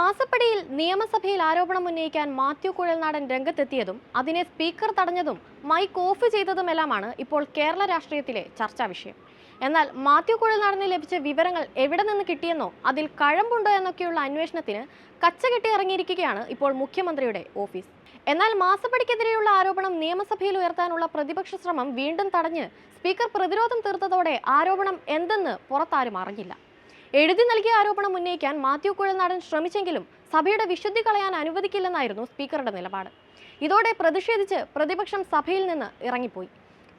മാസപ്പടിയിൽ നിയമസഭയിൽ ആരോപണം ഉന്നയിക്കാൻ മാത്യു കുഴൽനാടൻ രംഗത്തെത്തിയതും അതിനെ സ്പീക്കർ തടഞ്ഞതും മൈക്ക് ഓഫ് ചെയ്തതുമെല്ലാമാണ് ഇപ്പോൾ കേരള രാഷ്ട്രീയത്തിലെ ചർച്ചാ വിഷയം. എന്നാൽ മാത്യു കുഴൽനാടന് ലഭിച്ച വിവരങ്ങൾ എവിടെ നിന്ന് കിട്ടിയെന്നോ അതിൽ കഴമ്പുണ്ടോ എന്നൊക്കെയുള്ള അന്വേഷണത്തിന് കച്ചകെട്ടി ഇറങ്ങിയിരിക്കുകയാണ് ഇപ്പോൾ മുഖ്യമന്ത്രിയുടെ ഓഫീസ്. എന്നാൽ മാസപ്പടിക്കെതിരെയുള്ള ആരോപണം നിയമസഭയിൽ ഉയർത്താനുള്ള പ്രതിപക്ഷ ശ്രമം വീണ്ടും തടഞ്ഞ് സ്പീക്കർ പ്രതിരോധം തീർത്തതോടെ ആരോപണം എന്തെന്ന് പുറത്താരും അറിഞ്ഞില്ല. എഴുതി നൽകിയ ആരോപണം ഉന്നയിക്കാൻ മാത്യു കുഴൽനാടൻ ശ്രമിച്ചെങ്കിലും സഭയുടെ വിശുദ്ധി കളയാൻ അനുവദിക്കില്ലെന്നായിരുന്നു സ്പീക്കറുടെ നിലപാട്. ഇതോടെ പ്രതിഷേധിച്ച് പ്രതിപക്ഷം സഭയിൽ നിന്ന് ഇറങ്ങിപ്പോയി.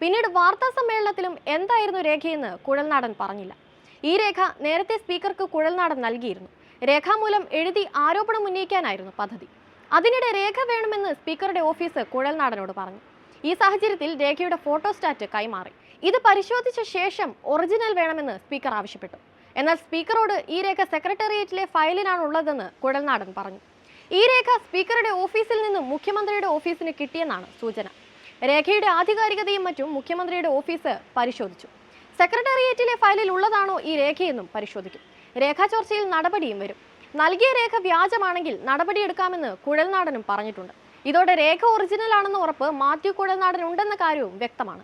പിന്നീട് വാർത്താ സമ്മേളനത്തിലും എന്തായിരുന്നു രേഖയെന്ന് കുഴൽനാടൻ പറഞ്ഞില്ല. ഈ രേഖ നേരത്തെ സ്പീക്കർക്ക് കുഴൽനാടൻ നൽകിയിരുന്നു. രേഖാമൂലം എഴുതി ആരോപണം ഉന്നയിക്കാനായിരുന്നു പദ്ധതി. അതിനിടെ രേഖ വേണമെന്ന് സ്പീക്കറുടെ ഓഫീസ് കുഴൽനാടനോട് പറഞ്ഞു. ഈ സാഹചര്യത്തിൽ രേഖയുടെ ഫോട്ടോസ്റ്റാറ്റ് കൈമാറി. ഇത് പരിശോധിച്ച ശേഷം ഒറിജിനൽ വേണമെന്ന് സ്പീക്കർ ആവശ്യപ്പെട്ടു. എന്നാൽ സ്പീക്കറോട് ഈ രേഖ സെക്രട്ടേറിയറ്റിലെ ഫയലിനാണ് ഉള്ളതെന്ന് കുഴൽനാടൻ പറഞ്ഞു. ഈ രേഖ സ്പീക്കറുടെ ഓഫീസിൽ നിന്നും മുഖ്യമന്ത്രിയുടെ ഓഫീസിന് കിട്ടിയെന്നാണ് സൂചന. രേഖയുടെ ആധികാരികതയും മറ്റും മുഖ്യമന്ത്രിയുടെ ഓഫീസ് പരിശോധിച്ചു. സെക്രട്ടേറിയറ്റിലെ ഫയലിൽ ഉള്ളതാണോ ഈ രേഖയെന്നും പരിശോധിക്കും. രേഖാ ചോർച്ചയിൽ നടപടിയും വരും. നൽകിയ രേഖ വ്യാജമാണെങ്കിൽ നടപടിയെടുക്കാമെന്ന് കുഴൽനാടനും പറഞ്ഞിട്ടുണ്ട്. ഇതോടെ രേഖ ഒറിജിനൽ ആണെന്ന ഉറപ്പ് മാത്യു കുഴൽനാടൻ ഉണ്ടെന്ന കാര്യവും വ്യക്തമാണ്.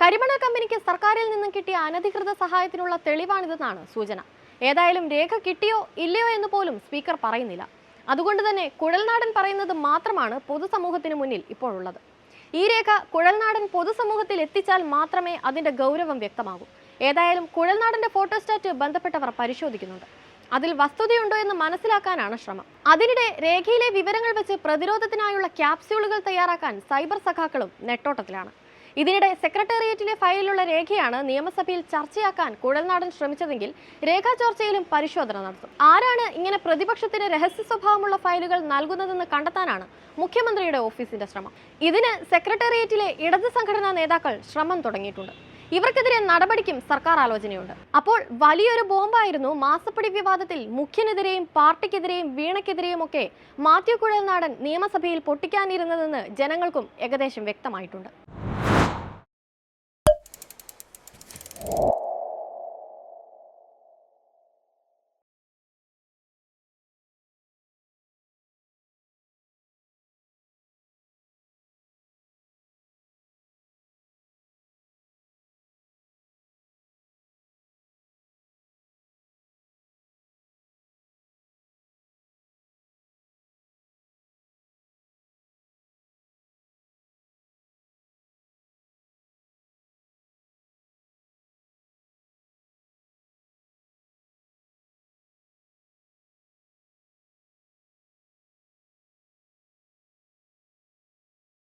കരിമണ കമ്പനിക്ക് സർക്കാരിൽ നിന്നും കിട്ടിയ അനധികൃത സഹായത്തിനുള്ള തെളിവാണിതെന്നാണ് സൂചന. ഏതായാലും രേഖ കിട്ടിയോ ഇല്ലയോ എന്ന് പോലും സ്പീക്കർ പറയുന്നില്ല. അതുകൊണ്ട് തന്നെ കുഴൽനാടൻ പറയുന്നത് മാത്രമാണ് പൊതുസമൂഹത്തിന് മുന്നിൽ ഇപ്പോഴുള്ളത്. ഈ രേഖ കുഴൽനാടൻ പൊതുസമൂഹത്തിൽ എത്തിച്ചാൽ മാത്രമേ അതിന്റെ ഗൗരവം വ്യക്തമാകൂ. ഏതായാലും കുഴൽനാടന്റെ ഫോട്ടോസ്റ്റാറ്റ് ബന്ധപ്പെട്ടവർ പരിശോധിക്കുന്നുണ്ട്. അതിൽ വസ്തുതയുണ്ടോ എന്ന് മനസ്സിലാക്കാനാണ് ശ്രമം. അതിനിടെ രേഖയിലെ വിവരങ്ങൾ വെച്ച് പ്രതിരോധത്തിനായുള്ള ക്യാപ്സ്യൂളുകൾ തയ്യാറാക്കാൻ സൈബർ സഖാക്കളും നെട്ടോട്ടത്തിലാണ്. ഇതിനിടെ സെക്രട്ടേറിയറ്റിലെ ഫയലിലുള്ള രേഖയാണ് നിയമസഭയിൽ ചർച്ചയാക്കാൻ കുഴൽനാടൻ ശ്രമിച്ചതെങ്കിൽ രേഖാ ചോർച്ചയിലും പരിശോധന നടത്തും. ആരാണ് ഇങ്ങനെ പ്രതിപക്ഷത്തിന് രഹസ്യ സ്വഭാവമുള്ള ഫയലുകൾ നൽകുന്നതെന്ന് കണ്ടെത്താനാണ് മുഖ്യമന്ത്രിയുടെ ഓഫീസിന്റെ ശ്രമം. ഇതിന് സെക്രട്ടേറിയറ്റിലെ ഇടത് സംഘടനാ നേതാക്കൾ ശ്രമം തുടങ്ങിയിട്ടുണ്ട്. ഇവർക്കെതിരെ നടപടിക്കും സർക്കാർ ആലോചനയുണ്ട്. അപ്പോൾ വലിയൊരു ബോംബായിരുന്നു മാസപ്പടി വിവാദത്തിൽ മുഖ്യനെതിരെയും പാർട്ടിക്കെതിരെയും വീണക്കെതിരെയും ഒക്കെ മാത്യു കുഴൽനാടൻ നിയമസഭയിൽ പൊട്ടിക്കാനിരുന്നതെന്ന് ജനങ്ങൾക്കും ഏകദേശം വ്യക്തമായിട്ടുണ്ട്.